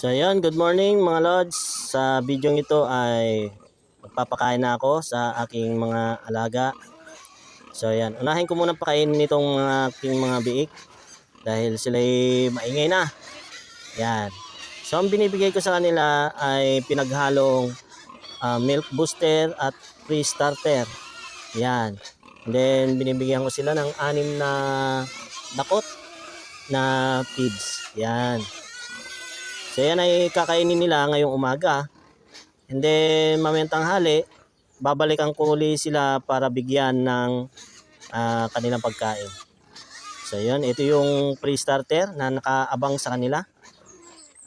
So ayun, good morning mga lods. Sa video ito ay magpapakain na ako sa aking mga alaga. So ayan, unahin ko muna pakainin nitong aking mga biik dahil sila'y maingay na. Yan. So ang binibigay ko sa kanila ay pinaghalong ah, milk booster at free starter. Yan. And then binibigyan ko sila ng anim na dakot na feeds. Yan. So yan ay kakainin nila ngayong umaga. And then mamayang tanghali, babalikan ko uli sila para bigyan ng ah, kanilang pagkain. So yun, ito yung pre-starter na nakaabang sa kanila.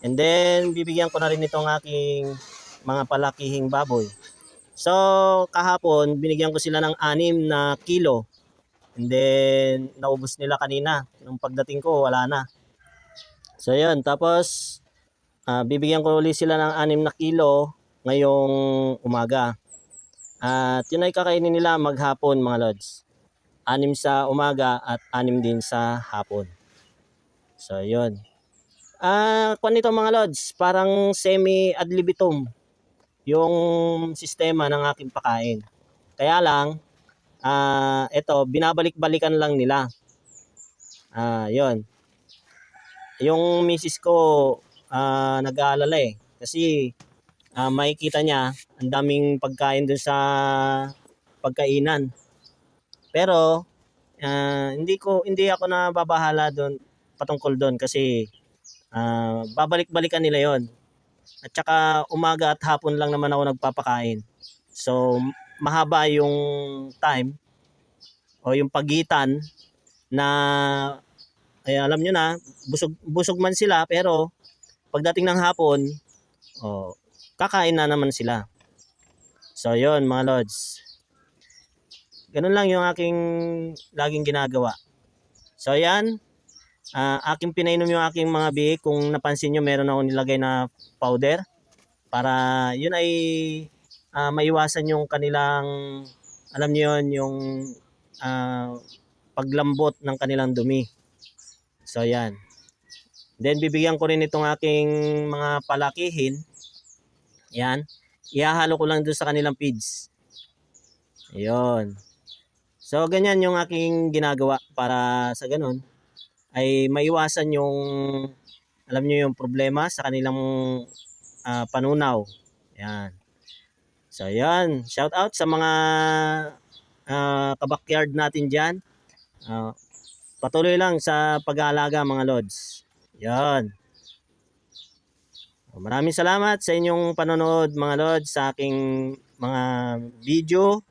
And then bibigyan ko na rin itong aking mga palakihing baboy. So kahapon, binigyan ko sila ng anim na kilo. And then naubos nila kanina. Nung pagdating ko, wala na. So yun, tapos Ah, bibigyan ko ulit sila ng 6 na kilo ngayong umaga. At yun ay kakainin nila maghapon mga lods. 6 sa umaga at 6 din sa hapon. So yun. Ah, kung nito mga lods, parang semi ad libitum yung sistema ng aking pakain. Kaya lang, ah, ito, binabalik-balikan lang nila. Ah, yun. Yung misis ko, ah, nag-aalala eh. Kasi ah, makikita niya ang daming pagkain dun sa pagkainan. Pero ah, hindi ko hindi ako na babahala doon patungkol doon kasi ah, babalik-balikan nila 'yon. At saka umaga at hapon lang naman ako nagpapakain. So mahaba yung time o yung pagitan na ay alam nyo na busog busog man sila pero pagdating ng hapon, oh, kakain na naman sila. So, yon mga lods. Ganun lang yung aking laging ginagawa. So, yan. Ah, aking pinainom yung aking mga biik. Kung napansin nyo, meron ako nilagay na powder. Para yun ay ah, maiwasan yung kanilang, alam nyo yun, yung ah, paglambot ng kanilang dumi. So, yan. Then bibigyan ko rin itong aking mga palakihin. Yan. Ihahalo ko lang doon sa kanilang feeds. Ayun. So ganyan yung aking ginagawa para sa ganun ay maiwasan yung alam niyo yung problema sa kanilang ah, panunaw. Yan. So yan, shout out sa mga uh, kabakyard natin diyan. patuloy lang sa pag-aalaga mga lods. Yan. Maraming salamat sa inyong panonood mga Lord sa aking mga video.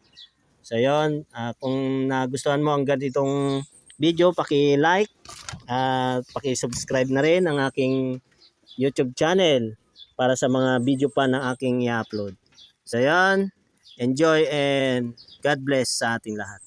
So yon, ah, kung nagustuhan mo ang ganitong video, paki-like at paki-subscribe na rin ang aking YouTube channel para sa mga video pa na aking i-upload. So yon, enjoy and God bless sa ating lahat.